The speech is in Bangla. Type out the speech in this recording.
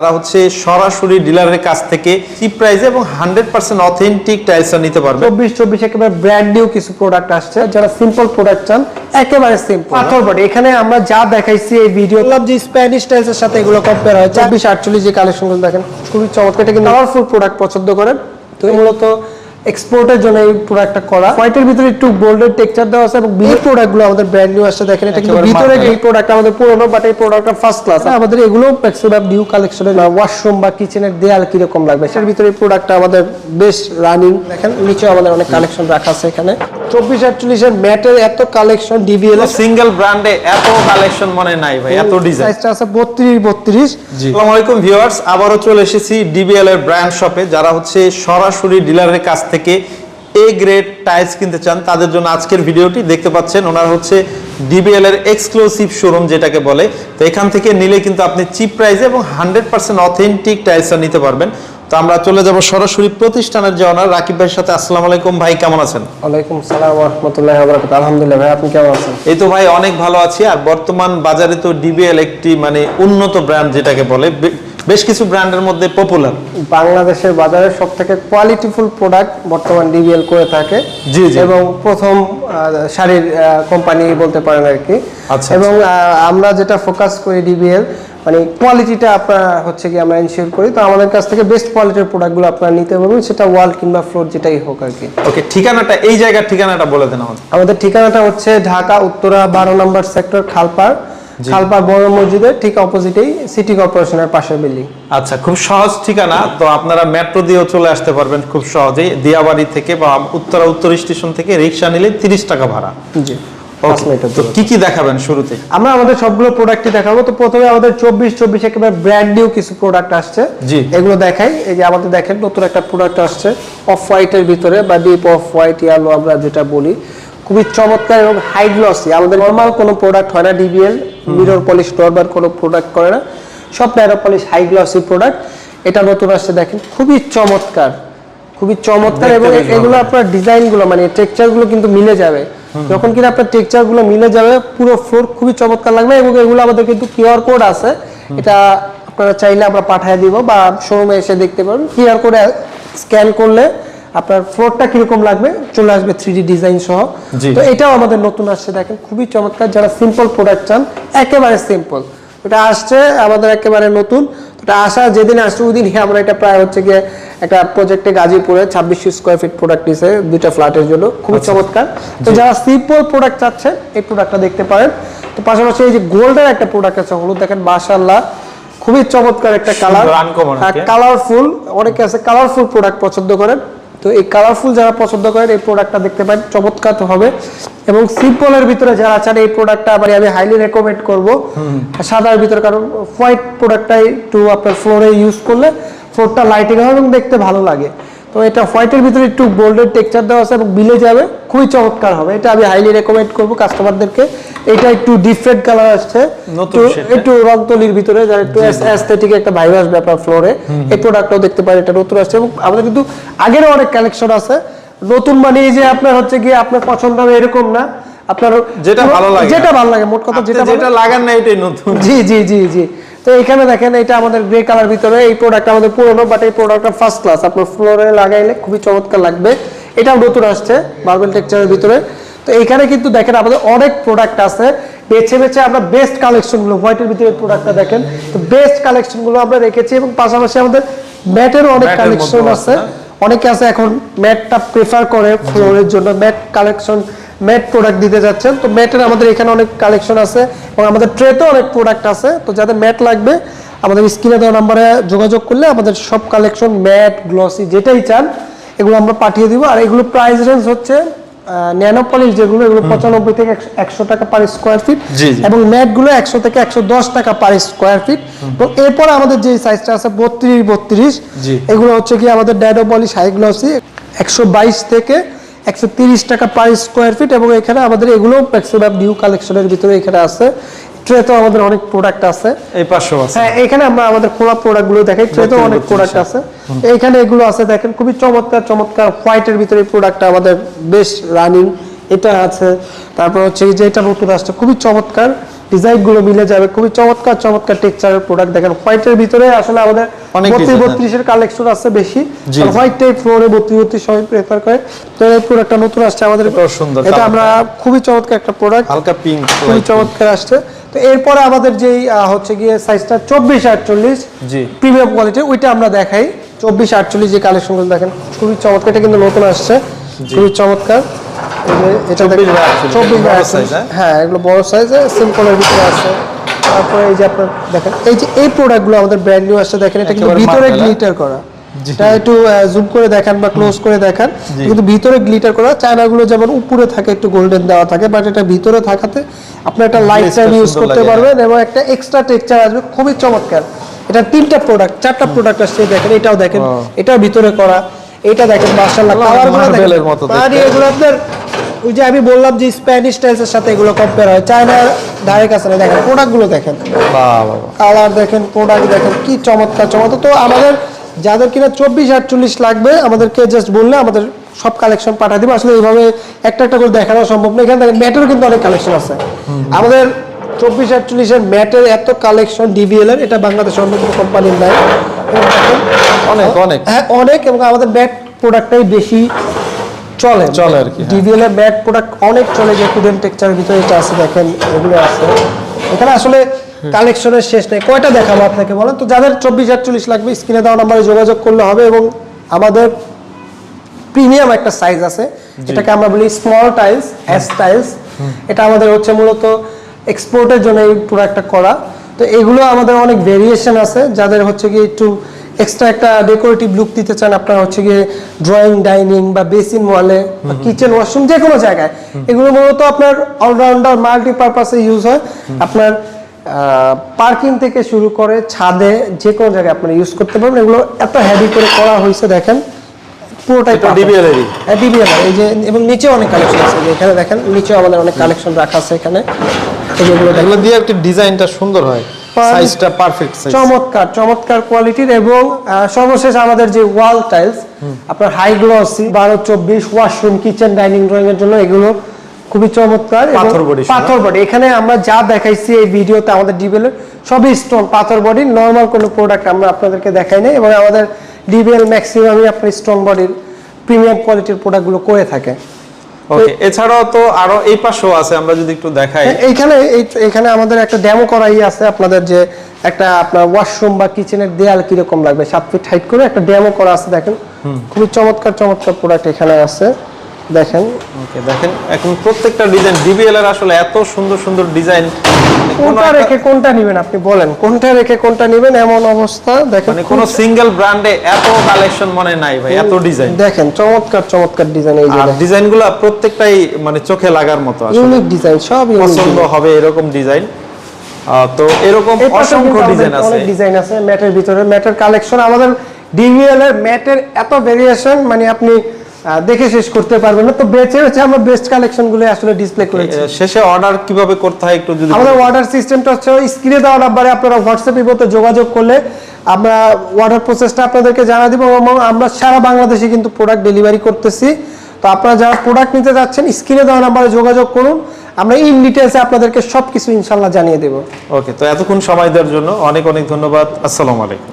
তারা হচ্ছে সরাসরি ডিলারের কাছ থেকে চিপ প্রাইসে এবং হান্ড্রেড পার্সেন্ট অথেন্টিক টাইলসটা নিতে পারবে? চব্বিশ চব্বিশ একেবারে ব্র্যান্ড নিউ কিছু প্রোডাক্ট আসছে। যারা সিম্পল প্রোডাক্ট চান একেবারে সিম্পল পাথর বডি এখানে আমরা যা দেখাইছি এই ভিডিও যে স্প্যানিশ টাইলসের সাথে এগুলো কম্পেয়ার হয়। চব্বিশ আটচল্লিশ যে কালেকশনগুলো দেখেন খুবই চমৎকার এটা কিন্তু পাওয়ারফুল প্রোডাক্ট পছন্দ করেন। তো মূলত এক্সপোর্টের জন্য এই প্রোডাক্টটা করা। হোয়াইটের ভিতরে একটু গোল্ডের টেক্সচার দেওয়া আছে এবং এই প্রোডাক্টগুলো আমাদের ব্র্যান্ড নিউ আসছে। দেখেন এটা কিন্তু ভিতরে। এই প্রোডাক্ট আমাদের পুরনো বাট এই প্রোডাক্টটা ফার্স্ট ক্লাস আমাদের এগুলো ম্যাক্সিমাম নিউ কালেকশনের ওয়াশরুম বা কিচেনের দেয়াল কীরকম লাগবে? সেটার ভিতরে এই প্রোডাক্টটা আমাদের বেশ রানিং দেখেন নিচে আমাদের অনেক কালেকশন রাখা আছে এখানে। চব্বিশ আটচল্লিশের ম্যাটের এত কালেকশন ডিভিএল সিঙ্গেল ব্র্যান্ডে এত কালেকশন মনে নাই ভাই এত ডিজাইন সাইজটা আছে বত্রিশ বত্রিশ। আসসালামু আলাইকুম ভিউয়ার্স আবারও চলে এসেছি ডিবিএল এর ব্র্যান্ড শপে যারা হচ্ছে সরাসরি ডিলারের কাছ থেকে এ গ্রেড টাইলস কিনতে চান তাদের জন্য আজকের ভিডিওটি দেখতে পাচ্ছেন। ওনারা হচ্ছে ডিবিএল এর এক্সক্লুসিভ শোরুম যেটাকে বলে। তো এখান থেকে নিলে কিন্তু আপনি চিপ প্রাইসে এবং হান্ড্রেড পার্সেন্ট অথেন্টিক টাইলসটা নিতে পারবেন। তো আমরা চলে যাব সরাসরি প্রতিষ্ঠানের যে ওনার রাকিব ভাইয়ের সাথে। আসসালামু আলাইকুম ভাই কেমন আছেন? ওয়ালাইকুম সালাম রহমতুল্লাহ বরকাত আলহামদুলিল্লাহ ভাই আপনি কেমন আছেন? এই তো ভাই অনেক ভালো আছি। আর বর্তমান বাজারে তো ডিবিএল একটি মানে উন্নত ব্র্যান্ড যেটাকে বলে বেশ কিছু ব্র্যান্ডের মধ্যে পপুলার বাংলাদেশের বাজারে সব থেকে কোয়ালিটিফুল প্রোডাক্ট বর্তমান ডিবিএল করে থাকে। জি, জি। এবং প্রথম শাড়ির কোম্পানি বলতে পারেন আর কি। আচ্ছা, এবং আমরা যেটা ফোকাস করি ডিবিএল মানে কোয়ালিটিটা আপনার হচ্ছে কি আমরা এনশিওর করি। তো আমাদের কাছ থেকে বেস্ট কোয়ালিটির প্রোডাক্টগুলো আপনারা নিতে পারবেন সেটা ওয়াল কিংবা ফ্লোর যেটাই হোক আর কি। ওকে ঠিকানাটা এই জায়গার ঠিকানাটা বলে দেন আমাদের। আমাদের ঠিকানাটা হচ্ছে ঢাকা উত্তরা বারো নম্বর সেক্টর খালপাড়। খালপাড় বড় মসজিদের ঠিক অপোজিটেই সিটি কর্পোরেশনের পাশের বিল্ডিং আচ্ছা খুব সহজ ঠিকানা তো আপনারা মেট্রো দিয়েও চলে আসতে পারবেন খুব সহজেই। দিয়াবাড়ি থেকে বা উত্তরা উত্তর স্টেশন থেকে রিক্সা নিলে তিরিশ টাকা ভাড়া। জি। তো। কি কি দেখাবেন শুরুতে? আমরা আমাদের সবগুলো প্রোডাক্টই দেখাবো। তো প্রথমে আমাদের চব্বিশ চব্বিশ একেবারে ব্র্যান্ড নিউ কিছু প্রোডাক্ট আসছে। জি। এগুলো দেখাই। এই যে আমাদের দেখেন নতুন একটা প্রোডাক্ট আসছে। অফ হোয়াইটের ভিতরে বা ডিপ অফ হোয়াইট ইয়ালো আমরা যেটা বলি খুবই চমৎকার এবং হাই গ্লসি আমাদের নর্মাল কোনো প্রোডাক্ট হয় না ডিবিএল মিরর পলিশ নর্মাল কোনো প্রোডাক্ট করে না। সব narrow polish high glossy product এটা নতুন আসছে দেখেন। খুবই চমৎকার। খুবই চমৎকার এবং এগুলো আপনার ডিজাইনগুলো মানে টেক্সচারগুলো কিন্তু মিলে যাবে। যখন কিনা আপনার টেক্সচারগুলো মিলে যাবে পুরো ফ্লোর খুবই চমৎকার লাগবে এবং এগুলো আমাদের কিন্তু কিউআর কোড আছে। এটা আপনারা চাইলে আমরা পাঠিয়ে দিব বা শোরুমে এসে দেখতে পারেন কিউআর কোডে স্ক্যান করলে আপনার ফ্লোরটা কীরকম লাগবে চলে আসবে থ্রি ডিজাইন সহ। তো এটাও আমাদের নতুন আসছে দেখেন খুবই চমৎকার। যারা সিম্পল প্রোডাক্ট চান একেবারে সিম্পল এটা আসছে আমাদের একেবারে নতুন। ওটা আসা যেদিন আসছে ওই দিনই আমরা এটা প্রায় হচ্ছে গিয়ে একটা প্রজেক্টে গাজীপুরে ছাব্বিশশো স্কোয়ার ফিট প্রোডাক্ট নিছে দুইটা ফ্ল্যাটের জন্য। খুবই চমৎকার। তো যারা সিম্পল প্রোডাক্ট চাচ্ছেন এই প্রোডাক্টটা দেখতে পারেন। তো পাশাপাশি এই যে গোল্ডের একটা প্রোডাক্ট আছে হলুদ দেখেন মাশাল্লাহ খুবই চমৎকার একটা কালার কি। কালারফুল অনেকে আছে কালারফুল প্রোডাক্ট পছন্দ করেন। তো এই কালারফুল যারা পছন্দ করেন এই প্রোডাক্টটা দেখতে পান চমৎকার হবে। এবং সিম্পলের ভিতরে যারা চান এই প্রোডাক্টটা আবার আমি হাইলি রেকমেন্ড করব। সাদার ভিতরে কারণ হোয়াইট প্রোডাক্টটাই একটু আপনার ফ্লোরে ইউজ করলে ফ্লোরটা লাইটিং হয় এবং দেখতে ভালো লাগে। তো এটা হোয়াইটের ভিতরে একটু গোল্ডের টেক্সচার দেওয়া আছে এবং বিলে যাবে খুবই চমৎকার হবে। এটা আমি হাইলি রেকমেন্ড করব কাস্টমারদেরকে এটা একটু ডিফারেন্ট কালার আসছে। একটু- একটু রংতলির ভিতরে যারা একটু অ্যাস্থেটিক একটা ভাইব আসবে আপনার ফ্লোরে এই প্রোডাক্টটাও দেখতে পারেন এটা নতুন আসছে। এবং আমাদের কিন্তু আগেরও অনেক কালেকশন আছে। নতুন মানে এই যে আপনার হচ্ছে গিয়ে আপনার পছন্দ হবে এরকম না। আপনার যেটা ভালো লাগে। যেটা ভালো লাগে মোট কথা যেটা যেটা লাগান না এটাই নতুন। জি জি জি জি। তো এখানে দেখেন এটা আমাদের গ্রে কালার ভিতরে এই প্রোডাক্ট আমাদের পুরনো বাট এই প্রোডাক্টটা ফার্স্ট ক্লাস আপনার ফ্লোরে লাগাইলে খুবই চমৎকার লাগবে। এটাও নতুন আসছে মার্বেল টেক্সচারের ভিতরে। তো এইখানে কিন্তু দেখেন আমাদের অনেক প্রোডাক্ট আছে। বেছে বেছে আমরা বেস্ট কালেকশনগুলো হোয়াইটের ভিতরে প্রোডাক্টটা দেখেন। তো বেস্ট কালেকশনগুলো আমরা রেখেছি এবং পাশাপাশি আমাদের ম্যাটেরও অনেক কালেকশন আছে। আছে অনেকে আছে এখন ম্যাটটা প্রেফার করে ফ্লোরের জন্য। ম্যাট কালেকশন ম্যাট প্রোডাক্ট দিতে যাচ্ছেন। তো ম্যাটের আমাদের এখানে অনেক কালেকশন আছে এবং আমাদের ট্রেতেও অনেক প্রোডাক্ট আছে। তো যাদের ম্যাট লাগবে আমাদের স্ক্রিনে দেওয়া নাম্বারে যোগাযোগ করলে আমাদের সব কালেকশন ম্যাট গ্লসি যেটাই চান এগুলো আমরা পাঠিয়ে দিব। আর এগুলো প্রাইস রেঞ্জ হচ্ছে ন্যানো পলিশ যেগুলো এগুলো পঁচানব্বই থেকে একশো- টাকা পার স্কোয়ার ফিট। এবং ম্যাটগুলো একশো থেকে একশো দশ টাকা পার স্কোয়ার ফিট তো এরপর আমাদের যে সাইজটা আছে বত্রিশ বত্রিশ এগুলো হচ্ছে কি আমাদের ড্যাডো পলিশ হাই গ্লসি একশো বাইশ থেকে একশো টাকা পার স্কোয়ার ফিট এবং এখানে আমাদের এগুলো ম্যাক্সিমাম নিউ কালেকশনের ভিতরে এখানে আছে। ট্রেতেও আমাদের অনেক প্রোডাক্ট আছে। এই পাশেও আছে। হ্যাঁ এখানে আমরা আমাদের খোলা প্রোডাক্টগুলো দেখাই। ট্রেতেও অনেক প্রোডাক্ট আছে। এইখানে এগুলো আছে দেখেন খুবই চমৎকার চমৎকার হোয়াইটের ভিতরে প্রোডাক্টটা আমাদের বেশ রানিং এটা আছে। তারপর হচ্ছে এই যে এটা নতুন আসছে খুবই চমৎকার। ডিজাইনগুলো মিলে যাবে। খুবই চমৎকার চমৎকার টেক্সচারের প্রোডাক্ট দেখেন হোয়াইটের ভিতরে আসলে আমাদের বত্রিশ হ্যাঁ। বত্রিশের কালেকশন আছে বেশি। হোয়াইট টাইপ ফ্লোরে বত্রিশ বত্রিশ সবাই প্রেফার করে। তো এই প্রোডাক্টটা নতুন আসছে আমাদের। সুন্দর এটা আমরা খুবই চমৎকার একটা প্রোডাক্ট হালকা পিঙ্ক খুবই চমৎকার আসছে। তো এরপরে আমাদের যেই হচ্ছে গিয়ে সাইজটা চব্বিশ আটচল্লিশ। জি। প্রিমিয়াম কোয়ালিটি ওইটা আমরা দেখাই। চব্বিশ আটচল্লিশ যে কালেকশনগুলো দেখেন খুবই চমৎকার। এটা কিন্তু নতুন আসছে। খুবই চমৎকার। এটা 24 দেখেন, বাই 48 চব্বিশ বাই বড় 48 size, হ্যাঁ? হ্যাঁ এগুলো বড় সাইজে সিম্পলের ভিতরে আছে। তারপরে এই যে আপনার দেখেন এই যে এই প্রোডাক্টগুলো আমাদের ব্র্যান্ড নিউ আসছে দেখেন এটা কিন্তু ভিতরে হ্যাঁ? গ্লিটার করা। এটা একটু জুম করে দেখান বা ক্লোজ করে দেখান। কিন্তু ভিতরে গ্লিটার করা চায়নাগুলো যেমন উপরে থাকে একটু গোল্ডেন দেওয়া থাকে বাট এটা ভিতরে থাকাতে আপনি একটা লাইট টাইম ইউজ করতে পারবেন এবং একটা এক্সট্রা টেক্সচার আসবে খুবই চমৎকার। এটা তিনটা প্রোডাক্ট চারটা প্রোডাক্ট আসছে দেখেন এটাও দেখেন. এটাও ভিতরে করা এটা দেখেন কালারগুলো দেখেন। আর এগুলো আপনার ওই যে আমি বললাম যে স্প্যানিশ টাইলসের সাথে এগুলো কম্পেয়ার হয়। চায়নার ধারে কাছে না দেখেন প্রোডাক্টগুলো দেখেন। কালার দেখেন প্রোডাক্ট দেখেন কি চমৎকার চমৎকার। তো আমাদের যাদের কিনা চব্বিশ আটচল্লিশ লাগবে আমাদেরকে জাস্ট বললে আমাদের সব কালেকশন পাঠা দিব। আসলে এইভাবে একটা একটা করে দেখানো সম্ভব না। এখানে দেখেন ম্যাটেরও কিন্তু অনেক কালেকশন আছে। আমাদের চব্বিশ আটচল্লিশের ম্যাটের এত কালেকশন ডিভিএল এর এটা বাংলাদেশের অন্য কোনো কোম্পানির নাই অনেক অনেক। হ্যাঁ অনেক এবং আমাদের ব্যাট প্রোডাক্টটাই বেশি চলে চলে আর কি, হ্যাঁ। ডিভিএল এর ব্যাট প্রোডাক্ট অনেক চলে যে কুডেন টেক্সচারের ভিতরে এটা আছে দেখেন এগুলো আছে। এখানে আসলে কালেকশনের শেষ নেই। কয়টা দেখাবো আপনাকে বলেন তো? যাদের চব্বিশ আটচল্লিশ লাগবে স্ক্রিনে দেওয়া নাম্বারে যোগাযোগ করলে হবে এবং আমাদের প্রিমিয়াম একটা সাইজ আছে। এটাকে আমরা বলি স্মল টাইলস এস টাইলস এটা আমাদের হচ্ছে মূলত এক্সপোর্টের জন্য এই প্রোডাক্টটা করা। তো এগুলো আমাদের অনেক ভেরিয়েশন আছে। যাদের হচ্ছে কি একটু এক্সট্রা একটা ডেকোরেটিভ লুক দিতে চান আপনার হচ্ছে গিয়ে ড্রয়িং ডাইনিং বা বেসিন ওয়ালে বা কিচেন ওয়াশরুম যে কোনো জায়গায়। এগুলো মূলত আপনার অলরাউন্ডার মাল্টিপারপাসে ইউজ হয়। আপনার পার্কিং থেকে শুরু করে ছাদে যে কোনো জায়গায় আপনারা ইউজ করতে পারবেন। এগুলো এত হেভি করে করা হয়েছে দেখেন। পুরোটাই DBL এরই? হ্যাঁ এই যে এবং নিচে অনেক কালেকশন আছে। এখানে দেখেন নিচে আমাদের অনেক কালেকশন রাখা আছে এখানে। এগুলো দিয়ে একটি ডিজাইনটা সুন্দর হয়। সাইজটা পারফেক্ট সাইজ চমৎকার চমৎকার কোয়ালিটির এবং সর্বশেষ আমাদের যে ওয়াল টাইলস আপনার হাই গ্লসি বারো চব্বিশ ওয়াশরুম কিচেন ডাইনিং ড্রয়িং এর জন্য এগুলো খুবই চমৎকার পাথর সোনা। পাথর বডি এখানে আমরা যা দেখাইছি এই ভিডিওতে আমাদের ডিবিএল সবই স্টোন পাথর বডি নর্মাল কোনো প্রোডাক্ট আমরা আপনাদেরকে দেখাই নাই এবং আমাদের ডিবিএল ম্যাক্সিমামই আপনার স্টোন বডির প্রিমিয়াম কোয়ালিটির প্রোডাক্টগুলো করে থাকে। ওকে এছাড়াও তো আরও এই পাশেও আছে আমরা যদি একটু দেখাই। এখানে এইখানে এই- এখানে আমাদের একটা ডেমো করাই আছে আপনাদের যে একটা আপনার ওয়াশরুম বা কিচেনের দেয়াল কীরকম লাগবে সাত ফিট হাইট করে একটা ডেমো করা আছে দেখেন। খুবই চমৎকার চমৎকার প্রোডাক্ট এখানে আছে। দেখেন। ওকে দেখেন এখন প্রত্যেকটা ডিজাইন ডিবিএল এর আসলে এত সুন্দর সুন্দর ডিজাইন কোনটা রেখে কোনটা নেবেন আপনি বলেন? কোনটা রেখে কোনটা নেবেন এমন অবস্থা? দেখেন মানে কোনো সিঙ্গেল ব্র্যান্ডে এত কালেকশন মনে নাই ভাই এত ডিজাইন দেখেন চমৎকার চমৎকার ডিজাইন এই যে আর ডিজাইনগুলো প্রত্যেকটাই মানে চোখে লাগার মতো আসলে। ইউনিক ডিজাইন সব পছন্দ হবে এরকম ডিজাইন তো এরকম অসংখ্য ডিজাইন আছে। অনেক ডিজাইন আছে ম্যাটের ভিতরে। ম্যাটের কালেকশন আমাদের ডিভিএল এর ম্যাটের এত ভেরিয়েশন মানে আপনি দেখে শেষ করতে পারবেন না। তো বেঁচে হচ্ছে আমরা বেস্ট কালেকশনগুলো আসলে ডিসপ্লে করেছি। শেষে অর্ডার কীভাবে করতে হয় একটু যদি আমাদের অর্ডার সিস্টেমটা হচ্ছে স্ক্রিনে দেওয়া নাম্বারে আপনারা হোয়াটসঅ্যাপের মধ্যে যোগাযোগ করলে আমরা অর্ডার প্রসেসটা আপনাদেরকে জানা দিব এবং আমরা সারা বাংলাদেশে কিন্তু প্রোডাক্ট ডেলিভারি করতেছি। তো আপনারা যারা প্রোডাক্ট নিতে যাচ্ছেন স্ক্রিনে দেওয়া নাম্বারে যোগাযোগ করুন। আমরা ইন ডিটেলসে আপনাদেরকে সব কিছু ইনশাল্লাহ জানিয়ে দেবো। ওকে তো এতক্ষণ সময় দেওয়ার জন্য অনেক অনেক ধন্যবাদ। আসসালামু আলাইকুম।